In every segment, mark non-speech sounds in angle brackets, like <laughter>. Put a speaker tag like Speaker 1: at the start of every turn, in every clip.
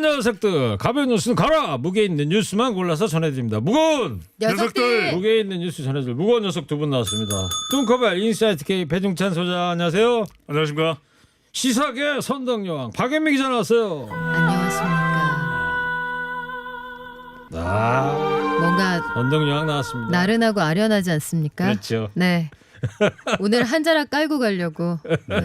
Speaker 1: 무거운 녀석들 가벼운 뉴스는 가라 무게 있는 뉴스만 골라서 전해드립니다 무거운
Speaker 2: 녀석들.
Speaker 1: 무게 있는 뉴스 전해줄 무거운 녀석 두 분 나왔습니다 뚱커벨 인사이트 K 배중찬 소장 안녕하세요
Speaker 3: 안녕하십니까.
Speaker 1: 시사계 선덕여왕 박연미 기자 나왔어요
Speaker 2: 안녕하십니까.
Speaker 1: 아
Speaker 2: 뭔가
Speaker 1: 선덕여왕 나왔습니다
Speaker 2: 나른하고 아련하지 않습니까?
Speaker 1: 그렇죠
Speaker 2: 네. <laughs> 오늘 한 자락 깔고 가려고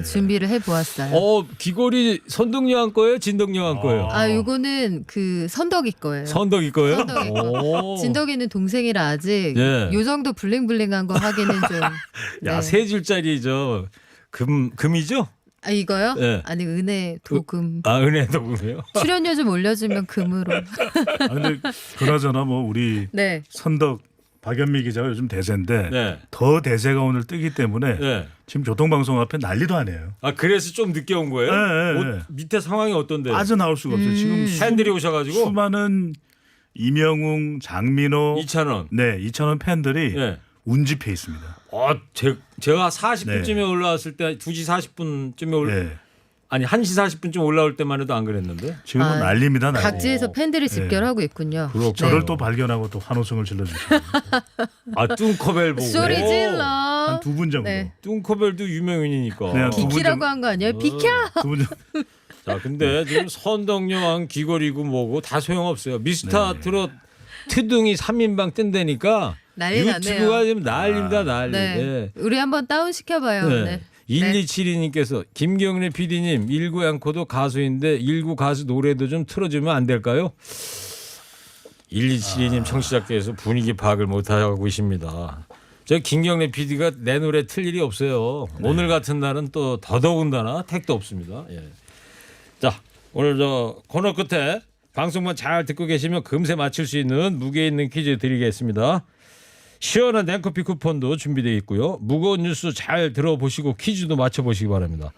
Speaker 2: 준비를 해 보았어요.
Speaker 1: 어 귀걸이 선덕여왕 거예요 진덕여왕 거예요
Speaker 2: 아, 요거는 그 선덕이 거예요.
Speaker 1: 선덕이 거예요
Speaker 2: 선덕이
Speaker 1: 오.
Speaker 2: 진덕이는 동생이라 아직
Speaker 1: 예.
Speaker 2: 요 정도 블링블링한 거 하기는 좀. <laughs> 네.
Speaker 1: 야 세 줄짜리 저 금 금이죠
Speaker 2: 아 이거요?
Speaker 1: 예.
Speaker 2: 아니 은혜 도금
Speaker 1: 아 은혜 도 금이요 <laughs>
Speaker 2: 출연료 좀 올려주면 금으로.
Speaker 3: 아, 근데 그나저나 뭐 우리
Speaker 2: 네.
Speaker 3: 선덕 박연미 기자가 요즘 대세인데
Speaker 1: 네.
Speaker 3: 더 대세가 오늘 뜨기 때문에
Speaker 1: 네.
Speaker 3: 지금 교통방송 앞에 난리도 아니에요.
Speaker 1: 아 그래서 좀 늦게 온 거예요?
Speaker 3: 네, 네,
Speaker 1: 어,
Speaker 3: 네.
Speaker 1: 밑에 상황이 어떤데?
Speaker 3: 빠져나올 수가 없어요.
Speaker 2: 음.
Speaker 3: 지금 수,
Speaker 1: 팬들이 오셔가지고
Speaker 3: 수많은 이명웅, 장민호,
Speaker 1: 2천 원.
Speaker 3: 네 이찬원 팬들이
Speaker 1: 예.
Speaker 3: 운집해 있습니다.
Speaker 1: 어, 제, 제가 40분쯤에
Speaker 3: 네.
Speaker 1: 올라왔을 때 2시 40분쯤에 올
Speaker 3: 네.
Speaker 1: 아니 1시 40분쯤 올라올 때만 해도 안 그랬는데.
Speaker 3: 지금은
Speaker 2: 아,
Speaker 3: 난리입니다. 난리.
Speaker 2: 각지에서 팬들이 집결하고 있군요.
Speaker 1: 그렇군요.
Speaker 3: 저를
Speaker 2: 네.
Speaker 3: 또 발견하고 또 환호성을 질러주시고 <laughs>
Speaker 1: 아 뚱커벨 보고.
Speaker 2: 소리 질러.
Speaker 3: 한두 분 정도.
Speaker 2: 네.
Speaker 1: 뚱커벨도 유명인이니까.
Speaker 3: 네, 두 분
Speaker 2: 비키라고
Speaker 3: 좀-
Speaker 2: 한거 아니에요? 비켜.
Speaker 3: 두 분 정-
Speaker 1: 자 근데 지금 선덕여왕 귀걸이고 뭐고 다 소용없어요. 미스터
Speaker 3: 네.
Speaker 1: 트롯 트둥이 3인방 뜬다니까
Speaker 2: 난리
Speaker 1: 유튜브가
Speaker 2: 났네요.
Speaker 1: 지금 난립니다 난리.
Speaker 2: 네.
Speaker 1: 예.
Speaker 2: 우리 한번 다운 시켜봐요.
Speaker 1: 네.
Speaker 2: 네.
Speaker 1: 1272님께서 김경래 PD님 일구 양코도 가수인데 일구 가수 노래도 좀 틀어주면 안 될까요? 1272님 청취자께서 분위기 파악을 못하고 계십니다. 저 김경래 PD가 내 노래 틀 일이 없어요. 오늘 같은 날은 또 더더군다나 택도 없습니다. 예. 자 오늘 저 코너 끝에 방송만 잘 듣고 계시면 금세 맞출 수 있는 무게 있는 퀴즈 드리겠습니다. 시원한 냉커피 쿠폰도 준비되어 있고요. 무거운 뉴스 잘 들어보시고 퀴즈도 맞춰보시기 바랍니다.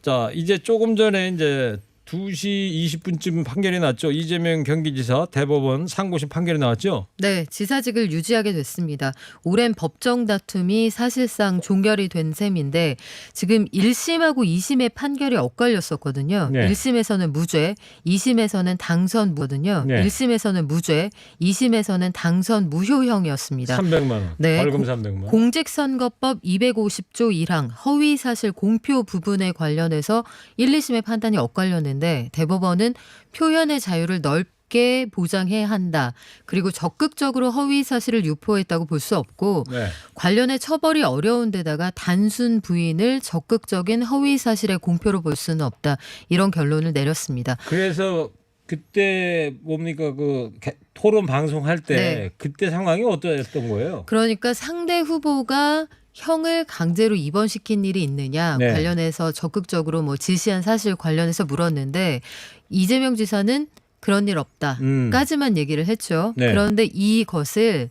Speaker 1: 자, 이제 조금 전에 이제 2시 20분쯤 판결이 났죠. 이재명 경기지사 대법원 상고심 판결이 나왔죠.
Speaker 2: 네, 지사직을 유지하게 됐습니다. 오랜 법정 다툼이 사실상 종결이 된 셈인데 지금 1심하고 2심의 판결이 엇갈렸었거든요.
Speaker 1: 네.
Speaker 2: 1심에서는 무죄, 2심에서는 당선 무거든요.
Speaker 1: 네.
Speaker 2: 1심에서는 무죄, 2심에서는 당선 무효형이었습니다.
Speaker 1: 300만 원.
Speaker 2: 네,
Speaker 1: 벌금
Speaker 2: 고-
Speaker 1: 300만 원.
Speaker 2: 공직선거법 250조 1항 허위 사실 공표 부분에 관련해서 1, 2심의 판단이 엇갈렸는데 대법원은 표현의 자유를 넓게 보장해야 한다. 그리고 적극적으로 허위 사실을 유포했다고 볼 수 없고
Speaker 1: 네.
Speaker 2: 관련해 처벌이 어려운 데다가 단순 부인을 적극적인 허위 사실의 공표로 볼 수는 없다. 이런 결론을 내렸습니다.
Speaker 1: 그래서 그때 뭡니까 그 개- 토론 방송할 때
Speaker 2: 네.
Speaker 1: 그때 상황이 어떠했던 거예요?
Speaker 2: 그러니까 상대 후보가 형을 강제로 입원시킨 일이 있느냐
Speaker 1: 네.
Speaker 2: 관련해서 적극적으로 뭐 지시한 사실 관련해서 물었는데 이재명 지사는 그런 일
Speaker 1: 음.
Speaker 2: 없다까지만 얘기를 했죠.
Speaker 1: 네.
Speaker 2: 그런데 이것을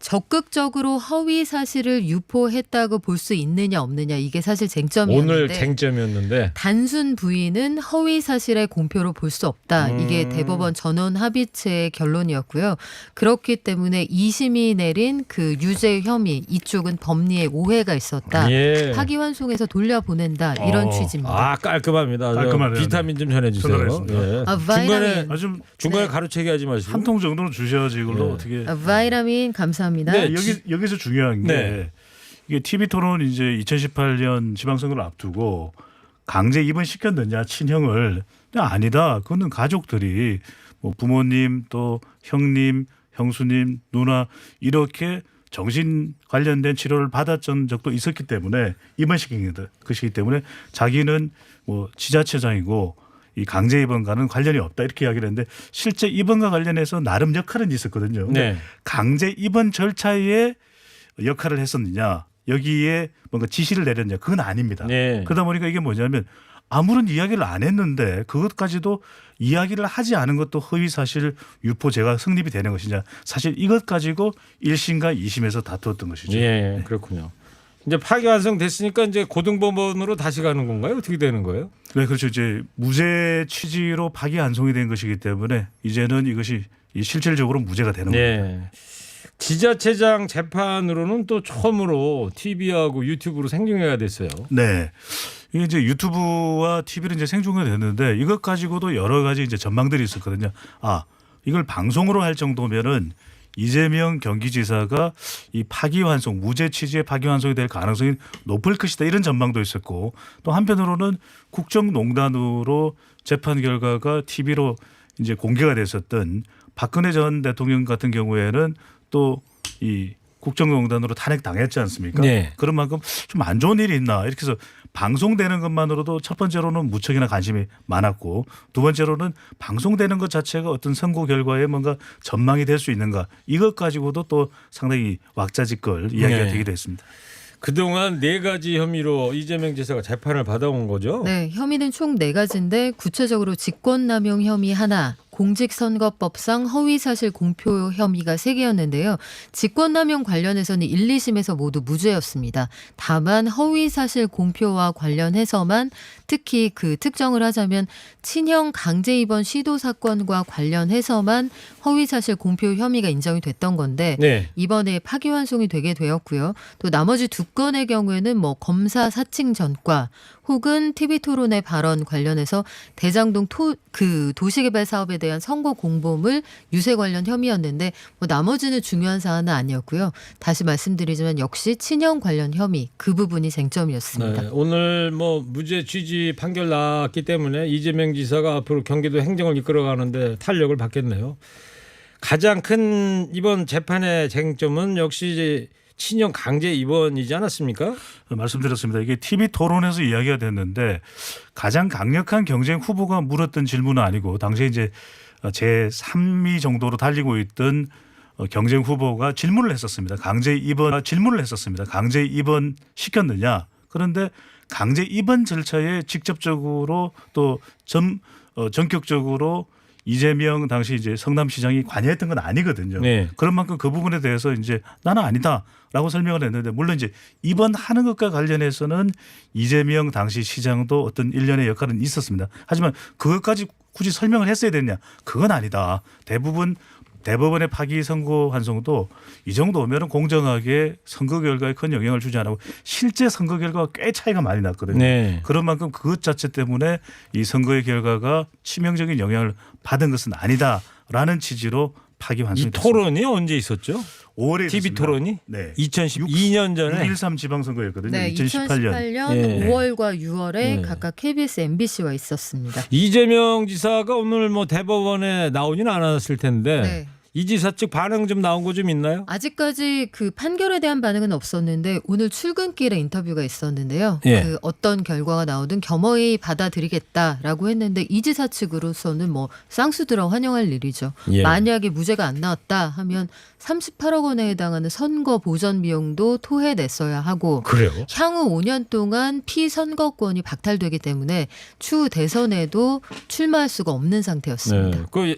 Speaker 2: 적극적으로 허위 사실을 유포했다고 볼 수 있느냐 없느냐 이게 사실 쟁점이었는데
Speaker 1: 오늘 쟁점이었는데
Speaker 2: 단순 부인은 허위 사실의 공표로 볼 수 없다.
Speaker 1: 음.
Speaker 2: 이게 대법원 전원 합의체의 결론이었고요. 그렇기 때문에 2심이 내린 그 유죄 혐의 이쪽은 법리에 오해가 있었다.
Speaker 1: 예.
Speaker 2: 파기환송해서 돌려보낸다. 이런
Speaker 3: 어.
Speaker 2: 취지입니다.
Speaker 1: 아 깔끔합니다. 저
Speaker 3: 깔끔하네요.
Speaker 1: 비타민 좀 전해주세요.
Speaker 3: 전달하겠습니다.
Speaker 1: 예.
Speaker 2: 아,
Speaker 1: 중간에
Speaker 2: 바이타민.
Speaker 3: 아 좀
Speaker 1: 중간에
Speaker 2: 네.
Speaker 1: 가로채기 하지 마시고
Speaker 3: 한 통 정도는 주셔야지 이걸로
Speaker 1: 네.
Speaker 3: 어떻게
Speaker 2: 아, 바이라민 감사합니다.
Speaker 1: 네.
Speaker 3: 여기 여기서 중요한 게
Speaker 1: 네.
Speaker 3: 이게 TV 토론 이제 2018년 지방선거를 앞두고 강제 입원 시켰느냐 친형을 아니다. 그거는 가족들이 뭐 부모님 또 형님, 형수님, 누나 이렇게 정신 관련된 치료를 받았던 적도 있었기 때문에 입원시킨 것이기 때문에 자기는 뭐 지자체장이고 이 강제 입원과는 관련이 없다 이렇게 이야기를 했는데 실제 입원과 관련해서 나름 역할은 있었거든요.
Speaker 1: 네.
Speaker 3: 강제 입원 절차에 역할을 했었느냐 여기에 뭔가 지시를 내렸냐 그건 아닙니다.
Speaker 1: 네.
Speaker 3: 그러다 보니까 이게 뭐냐면 아무런 이야기를 안 했는데 그것까지도 이야기를 하지 않은 것도 허위 사실 유포죄가 성립이 되는 것이냐 사실 이것 가지고 1심과 2심에서 다투었던 것이죠.
Speaker 1: 예, 그렇군요. 이제 파기환송 됐으니까 이제 고등법원으로 다시 가는 건가요? 어떻게 되는 거예요?
Speaker 3: 네, 그렇죠. 이제 무죄 취지로 파기환송이 된 것이기 때문에 이제는 이것이 이 실질적으로 무죄가 되는 겁니다.
Speaker 1: 네. 지자체장 재판으로는 또 처음으로 TV하고 유튜브로 생중계가 됐어요.
Speaker 3: 네. 이게 이제 유튜브와 TV를 이제 생중계 됐는데 이것 가지고도 여러 가지 이제 전망들이 있었거든요. 아 이걸 방송으로 할 정도면은 이재명 경기지사가 이 파기환송 무죄 취지의 파기환송이 될 가능성이 높을 것이다 이런 전망도 있었고 또 한편으로는 국정농단으로 재판 결과가 TV로 이제 공개가 됐었던 박근혜 전 대통령 같은 경우에는 또 이 국정농단으로 탄핵 당했지 않습니까?
Speaker 1: 네.
Speaker 3: 그런 만큼 좀 안 좋은 일이 있나 이렇게 해서 방송되는 것만으로도 첫 번째로는 무척이나 관심이 많았고 두 번째로는 방송되는 것 자체가 어떤 선고 결과에 뭔가 전망이 될 수 있는가 이것 가지고도 또 상당히 왁자지껄 이야기가
Speaker 1: 네.
Speaker 3: 되기도 했습니다.
Speaker 1: 그동안 네 가지 혐의로 이재명 지사가 재판을 받아온 거죠.
Speaker 2: 네, 혐의는 총 네 가지인데 구체적으로 직권남용 혐의 하나, 공직선거법상 허위사실 공표 혐의가 세개였는데요 직권남용 관련해서는 1, 2심에서 모두 무죄였습니다. 다만 허위사실 공표와 관련해서만 특히 그 특정을 하자면 친형 강제 입원 시도 사건과 관련해서만 허위사실 공표 혐의가 인정이 됐던 건데
Speaker 1: 네.
Speaker 2: 이번에 파기환송이 되게 되었고요. 또 나머지 두 건의 경우에는 뭐 검사 사칭 전과 혹은 TV 토론의 발언 관련해서 대장동 토, 그 도시개발 사업에 대한 선거 공보물 유세 관련 혐의였는데 뭐 나머지는 중요한 사안은 아니었고요. 다시 말씀드리지만 역시 친형 관련 혐의 그 부분이 쟁점이었습니다.
Speaker 1: 네, 오늘 뭐 무죄 취지 판결 나왔기 때문에 이재명 지사가 앞으로 경기도 행정을 이끌어가는데 탄력을 받겠네요. 가장 큰 이번 재판의 쟁점은 역시 친형 강제 입원이지 않았습니까?
Speaker 3: 말씀드렸습니다. 이게 TV 토론에서 이야기가 됐는데 가장 강력한 경쟁 후보가 물었던 질문은 아니고 당시에 이제 제 3위 정도로 달리고 있던 어, 경쟁 후보가 질문을 했었습니다. 강제 입원 아, 질문을 했었습니다. 강제 입원 시켰느냐? 그런데 강제 입원 절차에 직접적으로 또점 어, 전격적으로 이재명 당시 이제 성남시장이 관여했던 건 아니거든요.
Speaker 1: 네.
Speaker 3: 그런 만큼 그 부분에 대해서 이제 나는 아니다라고 설명을 했는데 물론 이제 입원하는 것과 관련해서는 이재명 당시 시장도 어떤 일련의 역할은 있었습니다. 하지만 그것까지 굳이 설명을 했어야 됐냐? 그건 아니다. 대부분 대법원의 파기 선고 환송도 이 정도 오면은 공정하게 선거 결과에 큰 영향을 주지 않고 실제 선거 결과가 꽤 차이가 많이 났거든요.
Speaker 1: 네.
Speaker 3: 그런 만큼 그것 자체 때문에 이 선거의 결과가 치명적인 영향을 받은 것은 아니다라는 취지로 파기
Speaker 1: 이
Speaker 3: 환송이
Speaker 1: 토론이 언제 있었죠?
Speaker 3: 5월에
Speaker 1: TV 토론이
Speaker 3: 네.
Speaker 1: 2012년 전에
Speaker 3: 6.13 지방선거였거든요.
Speaker 2: 네,
Speaker 3: 2018년.
Speaker 2: 2018년
Speaker 1: 예.
Speaker 2: 5월과 6월에
Speaker 1: 네.
Speaker 2: 각각 KBS, MBC와 있었습니다.
Speaker 1: 이재명 지사가 오늘 뭐 대법원에 나오지는 않았을 텐데
Speaker 2: 네.
Speaker 1: 이 지사 측 반응 좀 나온 거 좀 있나요?
Speaker 2: 아직까지 그 판결에 대한 반응은 없었는데 오늘 출근길에 인터뷰가 있었는데요.
Speaker 1: 예.
Speaker 2: 그 어떤 결과가 나오든 겸허히 받아들이겠다라고 했는데 이 지사 측으로서는 뭐 쌍수들어 환영할 일이죠.
Speaker 1: 예.
Speaker 2: 만약에 무죄가 안 나왔다 하면 38억 원에 해당하는 선거 보전 비용도 토해냈어야 하고
Speaker 1: 그래요?
Speaker 2: 향후 5년 동안 피선거권이 박탈되기 때문에 추후 대선에도 출마할 수가 없는 상태였습니다.
Speaker 1: 네. 그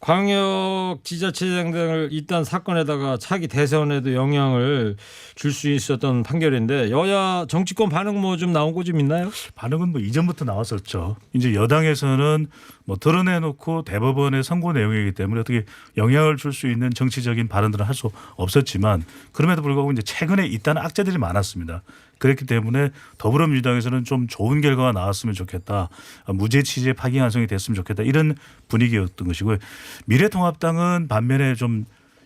Speaker 1: 광역 지자체장 등을 일단 사건에다가 차기 대선에도 영향을 줄 수 있었던 판결인데 여야 정치권 반응 뭐 좀 나온 거 좀 있나요?
Speaker 3: 반응은 뭐 이전부터 나왔었죠. 이제 여당에서는 뭐 드러내놓고 대법원의 선고 내용이기 때문에 어떻게 영향을 줄 수 있는 정치적인 발언들은 할수 없었지만 그럼에도 불구하고 이제 최근에 있다는 악재들이 많았습니다. 그렇기 때문에 더불어민주당에서는 좀 좋은 결과가 나왔으면 좋겠다. 무죄 취지의 파기 환송이 됐으면 좋겠다. 이런 분위기였던 것이고요. 미래통합당은 반면에 좀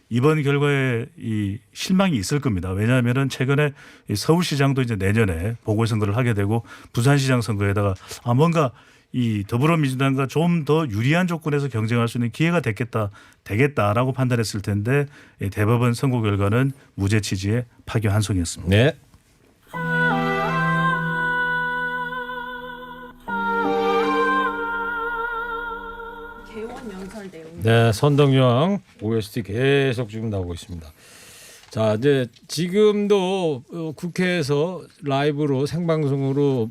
Speaker 3: 이번 결과에 이 실망이 있을 겁니다. 왜냐하면은 최근에 이 서울시장도 이제 내년에 보궐선거를 하게 되고 부산시장 선거에다가 아 뭔가 이 더불어민주당과 좀 더 유리한 조건에서 경쟁할 수 있는 기회가 됐겠다 되겠다라고 판단했을 텐데 이 대법원 선고 결과는 무죄 취지의 파기 환송이었습니다.
Speaker 1: 네. 네, 선덕여왕 OST 계속 지금 나오고 있습니다. 자, 이제 지금도 어, 국회에서 라이브로 생방송으로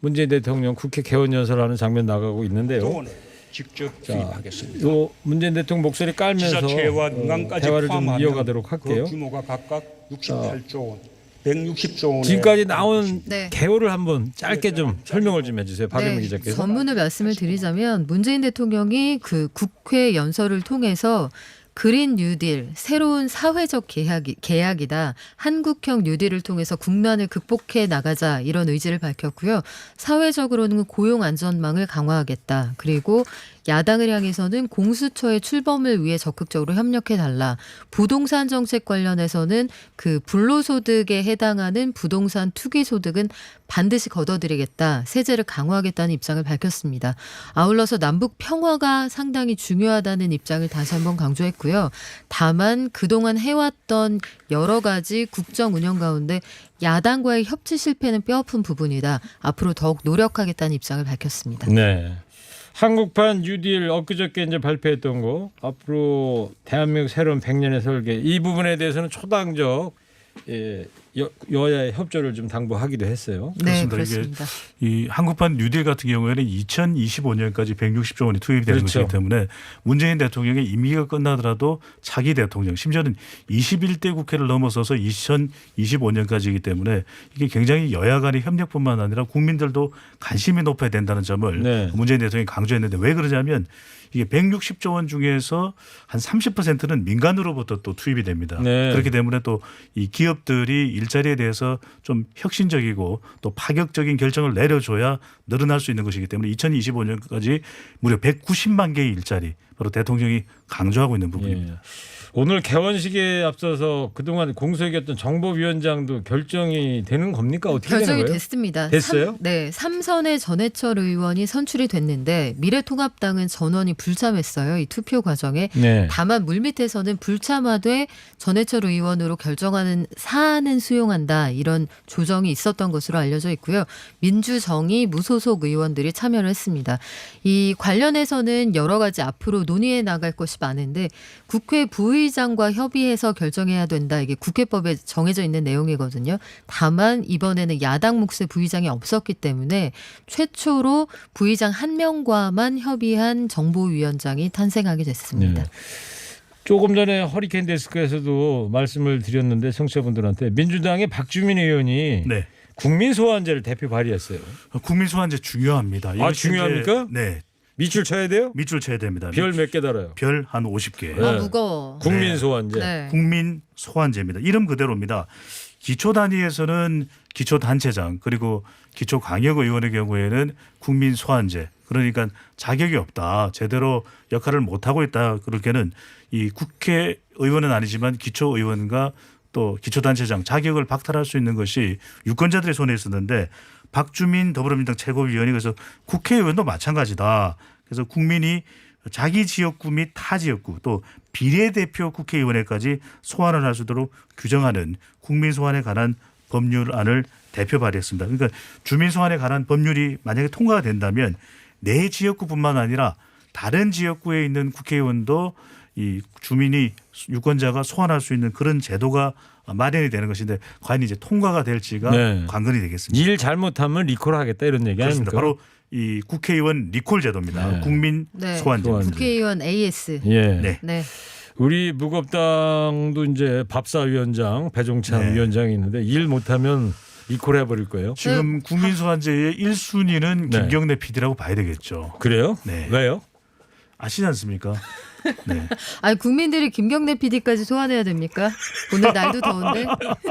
Speaker 1: 문재인 대통령 국회 개원 연설하는 장면 나가고 있는데요.
Speaker 4: 직접 투입하겠습니다.
Speaker 1: 요 문재인 대통령 목소리 깔면서
Speaker 4: 지자체와
Speaker 1: 어, 대화를 좀 이어가도록 할게요.
Speaker 4: 그 규모가 각각 68조 원, 160조 원.
Speaker 1: 지금까지 나온
Speaker 2: 네.
Speaker 1: 개요를 한번 짧게 좀 설명을 좀 해주세요. 박영민
Speaker 2: 네,
Speaker 1: 기자께서.
Speaker 2: 전문을 말씀을 드리자면 문재인 대통령이 그 국회 연설을 통해서 그린 뉴딜, 새로운 사회적 계약이, 계약이다. 한국형 뉴딜을 통해서 국난을 극복해 나가자 이런 의지를 밝혔고요. 사회적으로는 고용 안전망을 강화하겠다. 그리고 야당을 향해서는 공수처의 출범을 위해 적극적으로 협력해 달라. 부동산 정책 관련해서는 그 불로소득에 해당하는 부동산 투기 소득은 반드시 걷어들이겠다. 세제를 강화하겠다는 입장을 밝혔습니다. 아울러서 남북 평화가 상당히 중요하다는 입장을 다시 한번 강조했고요. 다만 그동안 해왔던 여러 가지 국정 운영 가운데 야당과의 협치 실패는 뼈아픈 부분이다. 앞으로 더욱 노력하겠다는 입장을 밝혔습니다.
Speaker 1: 네. 한국판 뉴딜 엊그저께 이제 발표했던 거 앞으로 대한민국 새로운 100년의 설계 이 부분에 대해서는 초당적 예, 여, 여야의 협조를 좀 당부하기도 했어요.
Speaker 2: 네,
Speaker 3: 그렇습니다. 이게
Speaker 2: 그렇습니다.
Speaker 3: 이 한국판 뉴딜 같은 경우에는 2025년까지 160조 원이 투입이 되는
Speaker 1: 그렇죠.
Speaker 3: 것이기 때문에 문재인 대통령의 임기가 끝나더라도 차기 대통령 심지어는 21대 국회를 넘어서서 2025년까지이기 때문에 이게 굉장히 여야 간의 협력뿐만 아니라 국민들도 관심이 높아야 된다는 점을
Speaker 1: 네.
Speaker 3: 문재인 대통령이 강조했는데 왜 그러냐면 이게 160조 원 중에서 한 30%는 민간으로부터 또 투입이 됩니다.
Speaker 1: 네.
Speaker 3: 그렇기 때문에 또 이 기업들이 일자리에 대해서 좀 혁신적이고 또 파격적인 결정을 내려줘야 늘어날 수 있는 것이기 때문에 2025년까지 무려 190만 개의 일자리 바로 대통령이 강조하고 있는 부분입니다.
Speaker 1: 예. 오늘 개원식에 앞서서 그동안 공석이었던 정보위원장도 결정이 되는 겁니까? 어떻게 되는
Speaker 2: 결정이
Speaker 1: 거예요?
Speaker 2: 됐습니다.
Speaker 1: 됐어요?
Speaker 2: 삼, 네, 삼선의 전해철 의원이 선출이 됐는데 미래통합당은 전원이 불참했어요. 이 투표 과정에.
Speaker 1: 네.
Speaker 2: 다만 물밑에서는 불참하되 전해철 의원으로 결정하는 사안은 수용한다 이런 조정이 있었던 것으로 알려져 있고요. 민주정의 무소속 의원들이 참여를 했습니다. 이 관련해서는 여러 가지 앞으로 논의해 나갈 것이 많은데 국회 부의 장과 협의해서 결정해야 된다 이게 국회법에 정해져 있는 내용이거든요. 다만 이번에는 야당 몫의 부의장이 없었기 때문에 최초로 부의장 한 명과만 협의한 정보위원장이 탄생하게 됐습니다.
Speaker 1: 네. 조금 전에 허리케인 데스크에서도 말씀을 드렸는데 청취자분들한테 민주당의 박주민 의원이
Speaker 3: 네.
Speaker 1: 국민 소환제를 대표 발의했어요.
Speaker 3: 국민 소환제 중요합니다.
Speaker 1: 아, 중요합니까?
Speaker 3: 이제 네.
Speaker 1: 밑줄 쳐야 돼요?
Speaker 3: 밑줄 쳐야 됩니다.
Speaker 1: 별 몇 개 달아요?
Speaker 3: 별 한 50개.
Speaker 1: 네.
Speaker 2: 아 무거워.
Speaker 1: 국민
Speaker 3: 네.
Speaker 1: 소환제.
Speaker 2: 네.
Speaker 3: 국민 소환제입니다. 이름 그대로입니다. 기초 단위에서는 기초 단체장 그리고 기초 광역 의원의 경우에는 국민 소환제 그러니까 자격이 없다 제대로 역할을 못 하고 있다 그렇게는 이 국회 의원은 아니지만 기초 의원과 또 기초 단체장 자격을 박탈할 수 있는 것이 유권자들의 손에 있었는데 박주민 더불어민주당 최고위원이 그래서 국회의원도 마찬가지다. 그래서 국민이 자기 지역구 및 타 지역구 또 비례대표 국회의원에까지 소환을 할 수 있도록 규정하는 국민 소환에 관한 법률안을 대표 발의했습니다. 그러니까 주민 소환에 관한 법률이 만약에 통과가 된다면 내 지역구뿐만 아니라 다른 지역구에 있는 국회의원도 이 주민이 유권자가 소환할 수 있는 그런 제도가 마련이 되는 것인데 과연 이제 통과가 될지가
Speaker 1: 네.
Speaker 3: 관건이 되겠습니다.
Speaker 1: 일 잘못하면 리콜하겠다 이런 얘기
Speaker 3: 그렇습니다.
Speaker 1: 아닙니까?
Speaker 3: 바로 이 국회의원 리콜 제도입니다.
Speaker 1: 네.
Speaker 3: 국민
Speaker 2: 네.
Speaker 3: 소환제.
Speaker 1: 소환제.
Speaker 2: 국회의원 AS.
Speaker 1: 예.
Speaker 3: 네.
Speaker 2: 네.
Speaker 1: 우리 무겁당도 이제 밥사위원장 배종찬
Speaker 3: 네.
Speaker 1: 위원장이 있는데 일 못하면 리콜 해버릴 거예요.
Speaker 3: 지금 국민 소환제의 1순위는
Speaker 1: 네.
Speaker 3: 김경래 PD라고 봐야 되겠죠.
Speaker 1: 그래요?
Speaker 3: 네.
Speaker 1: 왜요?
Speaker 3: 아시지 않습니까? 네. <laughs>
Speaker 2: 아니 국민들이 김경래 PD까지 소환해야 됩니까? 오늘 날도 더운데.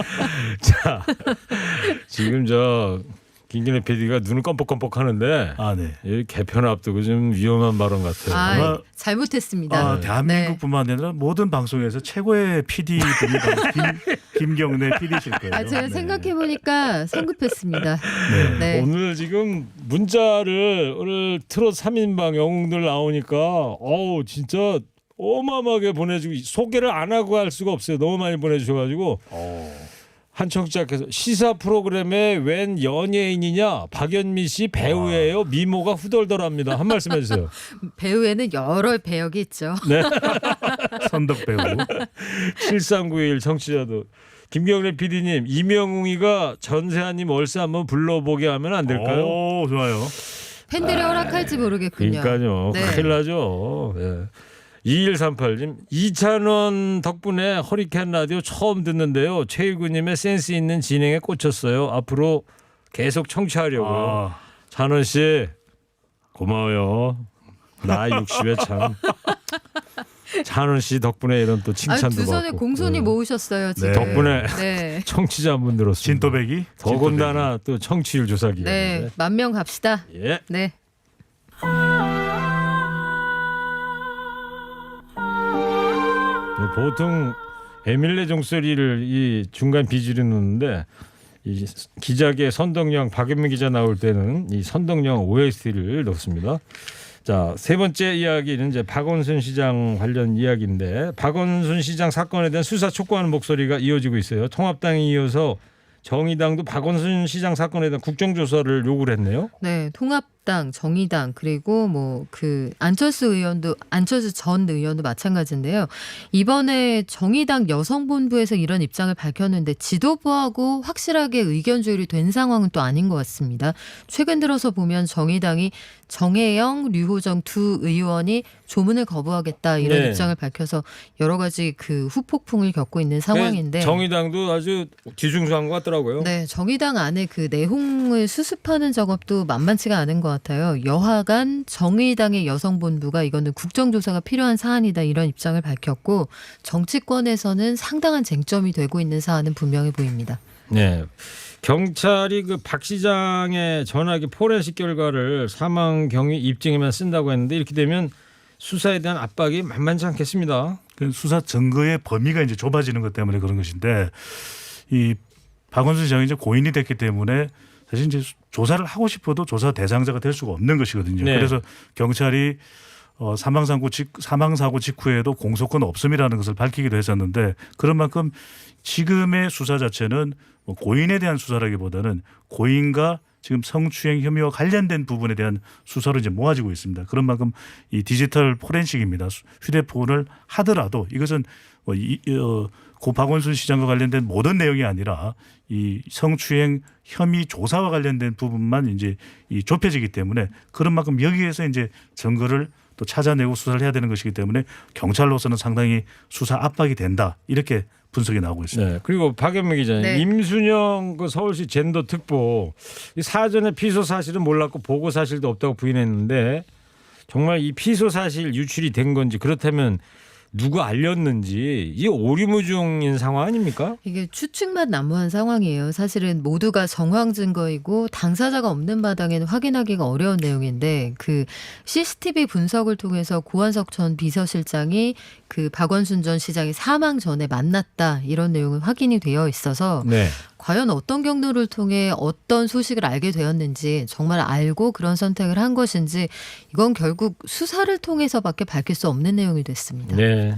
Speaker 2: <laughs>
Speaker 1: 자, <laughs> 지금 저 김기래 PD가 눈을 껌뻑껌뻑 하는데
Speaker 3: 아, 네.
Speaker 1: 이 개편 앞두고 좀 위험한 발언 같아요.
Speaker 2: 아,
Speaker 3: 아마-
Speaker 2: 잘못했습니다.
Speaker 3: 아,
Speaker 2: 네.
Speaker 3: 대한민국뿐만 아니라 모든 방송에서 최고의 PD 분이 바로 김, <laughs> 김경래 PD실 거예요.
Speaker 2: 아, 제가
Speaker 3: 네.
Speaker 2: 생각해 보니까 성급했습니다.
Speaker 3: 네.
Speaker 2: 네.
Speaker 1: 오늘 지금 문자를 오늘 트롯 3인방 영웅들 나오니까 어우 진짜 어마어마하게 보내주고 소개를 안 하고 할 수가 없어요. 너무 많이 보내주셔가지고
Speaker 3: 어.
Speaker 1: 한 청취자께서 시사 프로그램에 웬 연예인이냐 박연미 씨 배우예요 미모가 후덜덜합니다 한 말씀 해주세요. <laughs>
Speaker 2: 배우에는 여러 배역이 있죠.
Speaker 1: 네 <laughs>
Speaker 3: 선덕 배우.
Speaker 1: 7391 청취자도 김경래 PD님 이명웅이가 전세아님 월세 한번 불러보게 하면 안 될까요?
Speaker 3: 오, 좋아요.
Speaker 2: 팬들이 허락할지 모르겠군요.
Speaker 1: 그러니까요.
Speaker 2: 네.
Speaker 1: 큰일 나죠. 예. 2138님 이찬원 덕분에 허리케인 라디오 처음 듣는데요. 최일구님의 센스 있는 진행에 꽂혔어요. 앞으로 계속 청취하려고요.
Speaker 3: 아,
Speaker 1: 찬원 씨 고마워요. 나 60에 참 <laughs> 찬원 씨 덕분에 이런 또
Speaker 2: 아,
Speaker 1: 칭찬도
Speaker 2: 두 손에
Speaker 1: 받고.
Speaker 2: 공손히
Speaker 1: 네.
Speaker 2: 모으셨어요 지금.
Speaker 3: 네.
Speaker 1: 덕분에
Speaker 2: 네. <laughs>
Speaker 1: 청취자분들로서
Speaker 3: 진또배기
Speaker 1: 더군다나 또 청취율 조사 기간.
Speaker 2: 네, 만명 갑시다.
Speaker 1: 예. 네. 보통 에밀레 종소리를 이 중간 비지를 넣는데 이 기자계 선덕영 박연민 기자 나올 때는 이 선덕영 OST를 넣습니다. 자, 세 번째 이야기는 이제 박원순 시장 관련 이야기인데 박원순 시장 사건에 대한 수사 촉구하는 목소리가 이어지고 있어요. 통합당에 이어서 정의당도 박원순 시장 사건에 대한 국정조사를 요구를 했네요.
Speaker 2: 네, 통합 당, 정의당 그리고 뭐 그 안철수 의원도 안철수 전 의원도 마찬가지인데요. 이번에 정의당 여성본부에서 이런 입장을 밝혔는데 지도부하고 확실하게 의견 조율이 된 상황은 또 아닌 것 같습니다. 최근 들어서 보면 정의당이 정혜영, 류호정 두 의원이 조문을 거부하겠다 이런
Speaker 1: 네.
Speaker 2: 입장을 밝혀서 여러 가지 그 후폭풍을 겪고 있는 상황인데
Speaker 1: 정의당도 아주 뒤중수한 것 같더라고요.
Speaker 2: 네, 정의당 안에 그 내홍을 수습하는 작업도 만만치가 않은 것 같아요. 여하간 정의당의 여성본부가 이거는 국정조사가 필요한 사안이다 이런 입장을 밝혔고 정치권에서는 상당한 쟁점이 되고 있는 사안은 분명해 보입니다.
Speaker 1: 네. 경찰이 그 박 시장의 전화기 포렌식 결과를 사망 경위 입증에만 쓴다고 했는데 이렇게 되면 수사에 대한 압박이 만만치 않겠습니다.
Speaker 3: 그 수사 증거의 범위가 이제 좁아지는 것 때문에 그런 것인데 이 박원순 시장이 이제 고인이 됐기 때문에 사실 이제 조사를 하고 싶어도 조사 대상자가 될 수가 없는 것이거든요.
Speaker 1: 네.
Speaker 3: 그래서 경찰이 어, 사망 사고 직 사망 사고 직후에도 공소권 없음이라는 것을 밝히기도 했었는데 그런 만큼 지금의 수사 자체는 뭐 고인에 대한 수사라기보다는 고인과 지금 성추행 혐의와 관련된 부분에 대한 수사로 이제 모아지고 있습니다. 그런 만큼 이 디지털 포렌식입니다. 수- 휴대폰을 하더라도 이것은 어, 이, 어, 고 박원순 시장과 관련된 모든 내용이 아니라 이 성추행 혐의 조사와 관련된 부분만 이제 이 좁혀지기 때문에 그런 만큼 여기에서 이제 증거를 또 찾아내고 수사를 해야 되는 것이기 때문에 경찰로서는 상당히 수사 압박이 된다 이렇게 분석이 나오고 있습니다.
Speaker 1: 네. 그리고 박연미 기자님,
Speaker 2: 네.
Speaker 1: 임순영 그 서울시 젠더 특보 이 사전에 피소 사실은 몰랐고 보고 사실도 없다고 부인했는데 정말 이 피소 사실 유출이 된 건지 그렇다면 누가 알렸는지 이 오리무중인 상황 아닙니까?
Speaker 2: 이게 추측만 난무한 상황이에요. 사실은 모두가 정황 증거이고 당사자가 없는 마당에는 확인하기가 어려운 내용인데 그 CCTV 분석을 통해서 고한석 전 비서실장이 그 박원순 전 시장이 사망 전에 만났다 이런 내용은 확인이 되어 있어서
Speaker 1: 네.
Speaker 2: 과연 어떤 경로를 통해 어떤 소식을 알게 되었는지 정말 알고 그런 선택을 한 것인지 이건 결국 수사를 통해서밖에 밝힐 수 없는 내용이 됐습니다.
Speaker 1: 네.